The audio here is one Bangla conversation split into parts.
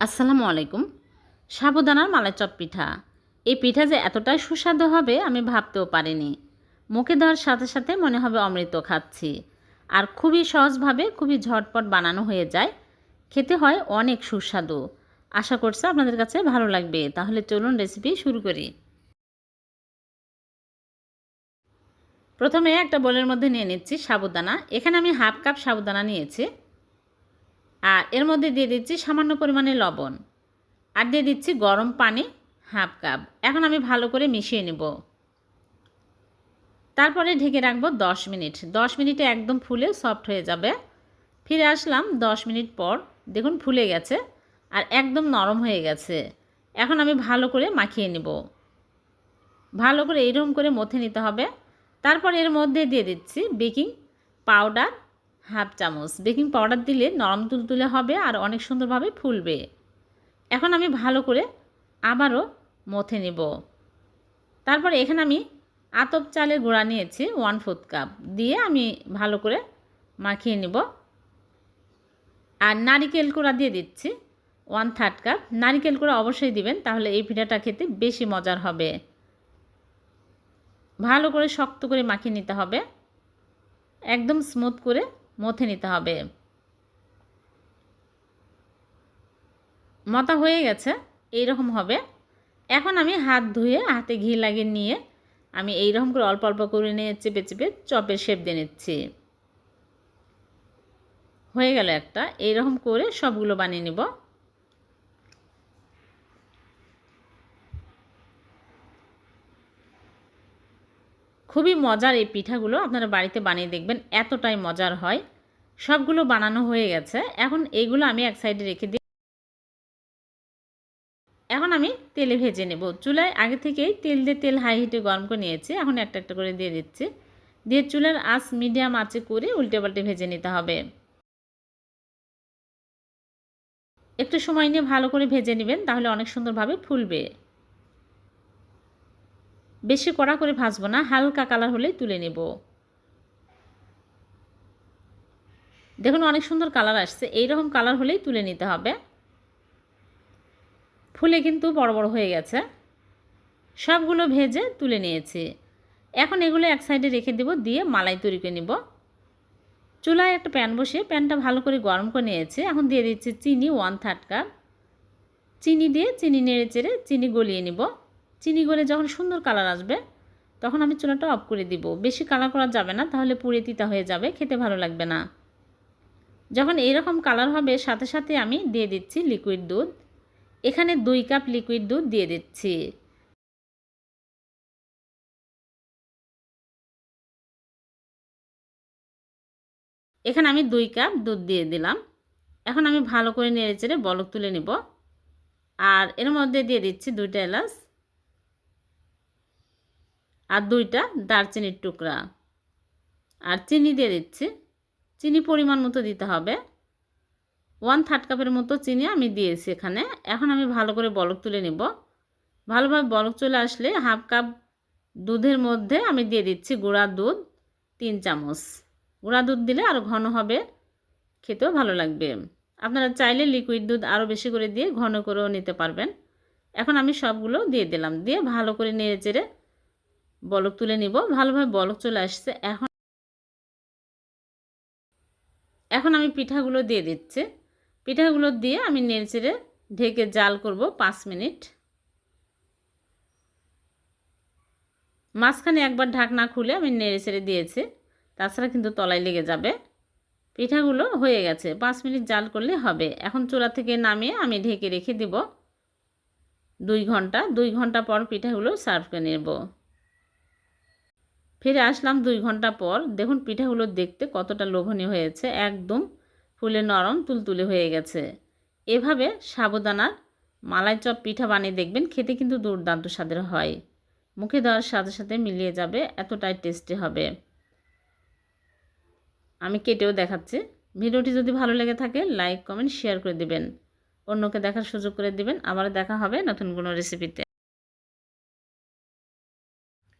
আসসালামু আলাইকুম। সাবুদানার মালাই চপ পিঠা। এই পিঠা যে এতটাই সুস্বাদু হবে আমি ভাবতেও পারিনি। মুখে দেওয়ার সাথে সাথে মনে হবে অমৃত খাচ্ছি। আর খুবই সহজভাবে খুবই ঝটপট বানানো হয়ে যায়। খেতে হয় অনেক সুস্বাদু। আশা করছি আপনাদের কাছে ভালো লাগবে। তাহলে চলুন রেসিপি শুরু করি। প্রথমে একটা বোলের মধ্যে নিয়ে নিচ্ছি সাবুদানা। এখানে আমি হাফ কাপ সাবুদানা নিয়েছি। আর এর মধ্যে দিয়ে দিচ্ছি সামান্য পরিমাণে লবণ। আর দিয়ে দিচ্ছি গরম পানি হাফ কাপ। এখন আমি ভালো করে মিশিয়ে নেব। তারপরে ঢেকে রাখব দশ মিনিট। দশ মিনিটে একদম ফুলে সফট হয়ে যাবে। ফিরে আসলাম দশ মিনিট পর। দেখুন ফুলে গেছে আর একদম নরম হয়ে গেছে। এখন আমি ভালো করে মাখিয়ে নেব। ভালো করে এইরকম করে মথে নিতে হবে। তারপর এর মধ্যে দিয়ে দিচ্ছি বেকিং পাউডার হাফ চামচ। বেকিং পাউডার দিলে নরম তুলতুলে হবে আর অনেক সুন্দরভাবে ফুলবে। এখন আমি ভালো করে আবারও মথে নেব। তারপর এখানে আমি আতপ চালের গুঁড়া নিয়েছি ওয়ান ফোর্থ কাপ দিয়ে আমি ভালো করে মাখিয়ে নেব। আর নারিকেল কোড়া দিয়ে দিচ্ছি ওয়ান থার্ড কাপ নারিকেল কোড়া অবশ্যই দিবেন, তাহলে এই পিঠাটা খেতে বেশি মজার হবে। ভালো করে শক্ত করে মাখিয়ে নিতে হবে। একদম স্মুথ করে মথে নিতে হবে। মতা হয়ে গেছে এই রকম হবে। এখন আমি হাত ধুয়ে, হাতে ঘি লাগিয়ে নিয়ে আমি এই রকম করে অল্প অল্প করে নিয়ে চেপে চেপে চপের শেপ দিয়ে নিচ্ছি। হয়ে গেল একটা, এইরকম করে সবগুলো বানিয়ে নিব। খুবই মজার এই পিঠাগুলো আপনারা বাড়িতে বানিয়ে দেখবেন, এতটাই মজার হয়। সবগুলো বানানো হয়ে গেছে। এখন এইগুলো আমি এক সাইডে রেখে দিই। এখন আমি তেলে ভেজে নেব। চুলায় আগে থেকেই তেল দিয়ে তেল হাই হিটে গরম করে নিয়েছি। এখন একটা একটা করে দিয়ে দিচ্ছি। দিয়ে চুলার আঁচ মিডিয়াম আঁচে করে উল্টে পাল্টে ভেজে নিতে হবে। একটু সময় নিয়ে ভালো করে ভেজে নেবেন, তাহলে অনেক সুন্দরভাবে ফুলবে। বেশি কড়া করে ভাজবো না, হালকা কালার হলেই তুলে নেব। দেখুন অনেক সুন্দর কালার আসছে এই রকম কালার হলেই তুলে নিতে হবে। ফুলে কিন্তু বড় বড় হয়ে গেছে। সবগুলো ভেজে তুলে নিয়েছি। এখন এগুলো এক সাইডে রেখে দেব, দিয়ে মালাই তৈরি করে নিব। চুলায় একটা প্যান বসিয়ে প্যানটা ভালো করে গরম করে নিয়েছি। এখন দিয়ে দিচ্ছি চিনি ওয়ান থার্ড কাপ চিনি দিয়ে চিনি নেড়ে চেড়ে চিনি গলিয়ে নিব। চিনি গলে যখন সুন্দর কালার আসবে, তখন আমি চুলাটা অফ করে দিব। বেশি কালার করা যাবে না, তাহলে পুড়ে তিতা হয়ে যাবে, খেতে ভালো লাগবে না। যখন এইরকম কালার হবে, সাথে সাথে আমি দিয়ে দিচ্ছি লিকুইড দুধ। এখানে দুই কাপ লিকুইড দুধ দিয়ে দিচ্ছি। এখানে আমি দুই কাপ দুধ দিয়ে দিলাম। এখন আমি ভালো করে নেড়ে চেড়ে বলক তুলে নিব। আর এর মধ্যে দিয়ে দিচ্ছি দুইটা এলাচ। আর দুইটা দারচিনির টুকরা। আর চিনি দিয়ে দিচ্ছি। চিনি পরিমাণ মতো দিতে হবে। ওয়ান থার্ড কাপের মতো চিনি আমি দিয়েছি এখানে। এখন আমি ভালো করে বলক তুলে নিব। ভালোভাবে বলক চলে আসলে হাফ কাপ দুধের মধ্যে আমি দিয়ে দিচ্ছি গুঁড়া দুধ, তিন চামচ। গুঁড়া দুধ দিলে আরও ঘন হবে। খেতেও ভালো লাগবে। আপনারা চাইলে লিকুইড দুধ আরও বেশি করে দিয়ে ঘন করেও নিতে পারবেন। এখন আমি সবগুলো দিয়ে দিলাম। দিয়ে ভালো করে নেড়ে চেড়ে বলক তুলে নিব। ভালোভাবে বলক চলে আসছে। এখন এখন আমি পিঠাগুলো দিয়ে দিচ্ছি। পিঠাগুলো দিয়ে আমি নেড়েচেড়ে ঢেকে জাল করব পাঁচ মিনিট। মাঝখানে একবার ঢাকনা খুলে আমি নেড়েচেড়ে দিয়েছি। তাছাড়া কিন্তু তলায় লেগে যাবে। পিঠাগুলো হয়ে গেছে। পাঁচ মিনিট জাল করলে হবে। এখন চুলা থেকে নামিয়ে আমি ঢেকে রেখে দিব দুই ঘণ্টা। দুই ঘণ্টা পর পিঠাগুলো সার্ভ করে নেব। ফিরে আসলাম দুই ঘণ্টা পর। দেখুন, পিঠাগুলো দেখতে কতটা লোভনীয় হয়েছে। একদম ফুলে নরম, তুলতুলে হয়ে গেছে। এভাবে সাবুদানার মালাই চপ পিঠা বানিয়ে দেখবেন, খেতে কিন্তু দুর্দান্ত স্বাদের হয়। মুখে দেওয়ার সাথে সাথে মিলিয়ে যাবে, এতটাই টেস্টি হবে। আমি কেটেও দেখাচ্ছি। ভিডিওটি যদি ভালো লেগে থাকে, লাইক, কমেন্ট, শেয়ার করে দিবেন। অন্যকে দেখার সুযোগ করে দিবেন। আবার দেখা হবে নতুন কোনো রেসিপিতে।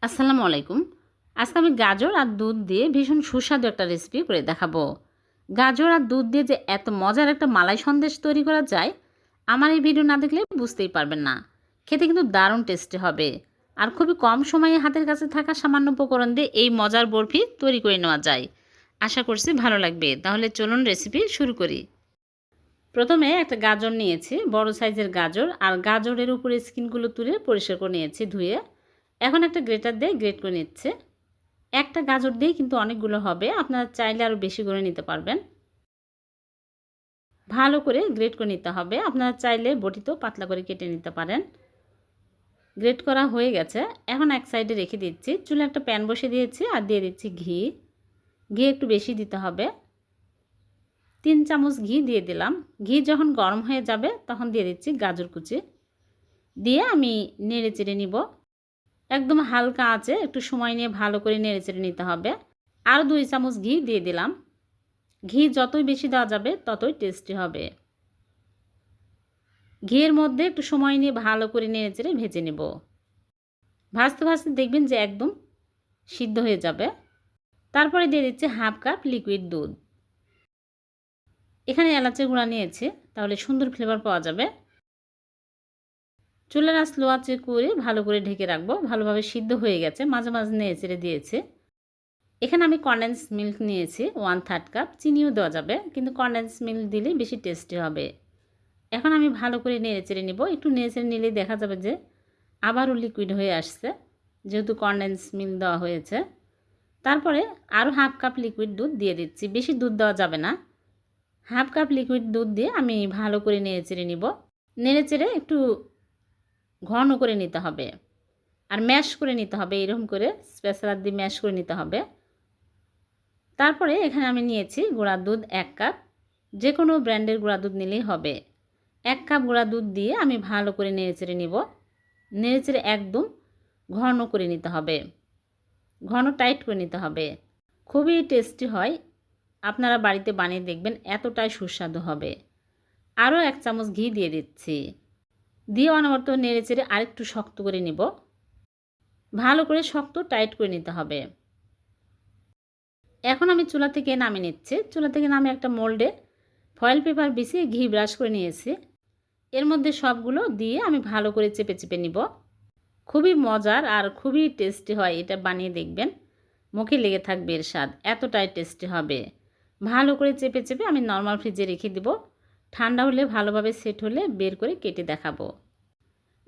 আসসালামু আলাইকুম। আজকে আমি গাজর আর দুধ দিয়ে ভীষণ সুস্বাদু একটা রেসিপি করে দেখাবো। গাজর আর দুধ দিয়ে যে এত মজার একটা মালাই সন্দেশ তৈরি করা যায়, আমার এই ভিডিও না দেখলে বুঝতেই পারবেন না। খেতে কিন্তু দারুণ টেস্টি হবে। আর খুবই কম সময়ে হাতের কাছে থাকা সামান্য উপকরণ দিয়ে এই মজার বরফি তৈরি করে নেওয়া যায়। আশা করছি ভালো লাগবে। তাহলে চলুন রেসিপি শুরু করি। প্রথমে একটা গাজর নিয়েছি, বড় সাইজের গাজর, আর গাজরের উপরে স্কিনগুলো তুলে পরিষ্কার করে নিয়েছি ধুয়ে। এখন একটা গ্রেটার দিয়ে গ্রেট করে নিচ্ছে। একটা গাজর দিয়ে কিন্তু অনেকগুলো হবে। আপনারা চাইলে আরও বেশি করে নিতে পারবেন। ভালো করে গ্রেট করে নিতে হবে। আপনারা চাইলে বটিতেও পাতলা করে কেটে নিতে পারেন। গ্রেট করা হয়ে গেছে। এখন এক সাইডে রেখে দিচ্ছি। চুলে একটা প্যান বসে দিয়েছি আর দিয়ে দিচ্ছি ঘি। ঘি একটু বেশি দিতে হবে। তিন চামচ ঘি দিয়ে দিলাম। ঘি যখন গরম হয়ে যাবে তখন দিয়ে দিচ্ছি গাজর কুচি। দিয়ে আমি নেড়ে চেড়ে নিব। একদম হালকা আছে একটু সময় নিয়ে ভালো করে নেড়ে চেড়ে নিতে হবে। আরও দুই চামচ ঘি দিয়ে দিলাম। ঘি যতই বেশি দেওয়া যাবে ততই টেস্টি হবে। ঘিয়ের মধ্যে একটু সময় নিয়ে ভালো করে নেড়ে চেড়ে ভেজে নেব। ভাজতে ভাজতে দেখবেন যে একদম সিদ্ধ হয়ে যাবে। তারপরে দিয়ে দিচ্ছি হাফ কাপ লিকুইড দুধ। এখানে এলাচের গুঁড়া নিয়েছি, তাহলে সুন্দর ফ্লেভার পাওয়া যাবে। চুলের আঁচ লো আঁচে করে ভালো করে ঢেকে রাখব। ভালোভাবে সিদ্ধ হয়ে গেছে। মাঝে মাঝে নেড়ে চেড়ে দিয়েছে। এখানে আমি কন্ডেন্স মিল্ক নিয়েছি ওয়ান থার্ড কাপ চিনিও দেওয়া যাবে, কিন্তু কন্ডেন্স মিল্ক দিলেই বেশি টেস্টি হবে। এখন আমি ভালো করে নেড়ে চেড়ে নিব। একটু নেড়ে চেড়ে নিলেই দেখা যাবে যে আবারও লিকুইড হয়ে আসছে, যেহেতু কন্ডেন্স মিল্ক দেওয়া হয়েছে। তারপরে আরও হাফ কাপ লিকুইড দুধ দিয়ে দিচ্ছি। বেশি দুধ দেওয়া যাবে না। হাফ কাপ লিকুইড দুধ দিয়ে আমি ভালো করে নেড়ে চেড়ে নিব। নেড়ে চেড়ে একটু ঘন করে নিতে হবে। আর ম্যাশ করে নিতে হবে, এরকম করে স্পেশালার দিয়ে ম্যাশ করে নিতে হবে। তারপরে এখানে আমি নিয়েছি গুঁড়া দুধ এক কাপ। যে কোনো ব্র্যান্ডের গুঁড়া দুধ নিলেই হবে। এক কাপ গুঁড়া দুধ দিয়ে আমি ভালো করে নেড়েচেড়ে নিব। নেড়েচেড়ে একদম ঘন করে নিতে হবে। ঘন টাইট করে নিতে হবে। খুবই টেস্টি হয়। আপনারা বাড়িতে বানিয়ে দেখবেন, এতটাই সুস্বাদু হবে। আরও এক চামচ ঘি দিয়ে দিচ্ছি। দিয়ে অনবরত নেড়েচেড়ে আরেকটু শক্ত করে নিব। ভালো করে শক্ত টাইট করে নিতে হবে। এখন আমি চুলা থেকে নামিয়ে নিচ্ছি। চুলা থেকে নামে একটা মোল্ডে ফয়েল পেপার বিছিয়ে ঘি ব্রাশ করে নিয়েছি। এর মধ্যে সবগুলো দিয়ে আমি ভালো করে চেপে চেপে নিব। খুবই মজার আর খুবই টেস্টি হয় এটা বানিয়ে দেখবেন। মুখে লেগে থাকবে এর স্বাদ, এতটাই টেস্টি হবে। ভালো করে চেপে চেপে আমি নর্মাল ফ্রিজে রেখে দিব। ঠান্ডা হলে ভালোভাবে সেট হলে বের করে কেটে দেখাবো।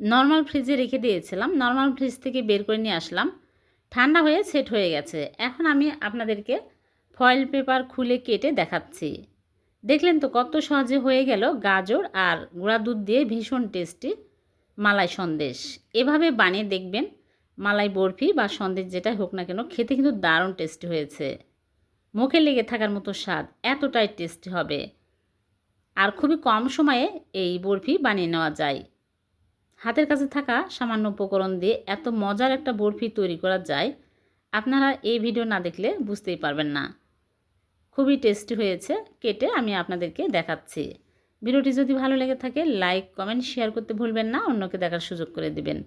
নর্মাল ফ্রিজে রেখে দিয়েছিলাম। নর্মাল ফ্রিজ থেকে বের করে নিয়ে আসলাম। ঠান্ডা হয়ে সেট হয়ে গেছে। এখন আমি আপনাদেরকে ফয়েল পেপার খুলে কেটে দেখাচ্ছি। দেখলেন তো কত সহজে হয়ে গেল গাজর আর গুঁড়া দুধ দিয়ে ভীষণ টেস্টি মালাই সন্দেশ। এভাবে বানিয়ে দেখবেন মালাই বরফি বা সন্দেশ যেটা হোক না কেন খেতে কিন্তু দারুণ টেস্টি হয়েছে। মুখে লেগে থাকার মতো স্বাদ এতটাই টেস্টি হবে। আর খুবই কম সময়ে এই বরফি বানিয়ে নেওয়া যায়। হাতের কাছে থাকা সামান্য উপকরণ দিয়ে এত মজার একটা বরফি তৈরি করা যায়, আপনারা এই ভিডিও না দেখলে বুঝতেই পারবেন না। খুবই টেস্টি হয়েছে, কেটে আমি আপনাদেরকে দেখাচ্ছি। ভিডিওটি যদি ভালো লেগে থাকে, লাইক, কমেন্ট, শেয়ার করতে ভুলবেন না, অন্যকে দেখার সুযোগ করে দিবেন।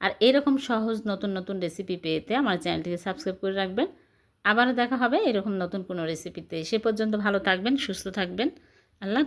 আর এরকম সহজ নতুন নতুন রেসিপি পেতে আমার চ্যানেলটিকে সাবস্ক্রাইব করে রাখবেন। আবারও দেখা হবে এরকম নতুন কোনো রেসিপিতে সে পর্যন্ত ভালো থাকবেন, সুস্থ থাকবেন। আল্লাহ